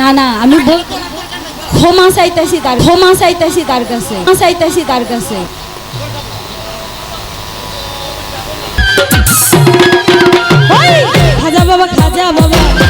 না না, আমি ক্ষমা চাইতেছি তার, ক্ষমা চাইতেছি তার কাছে। চাইতেছি তার কাছে। খাজা বাবা খাজা বাবা।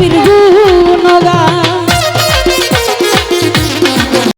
বীর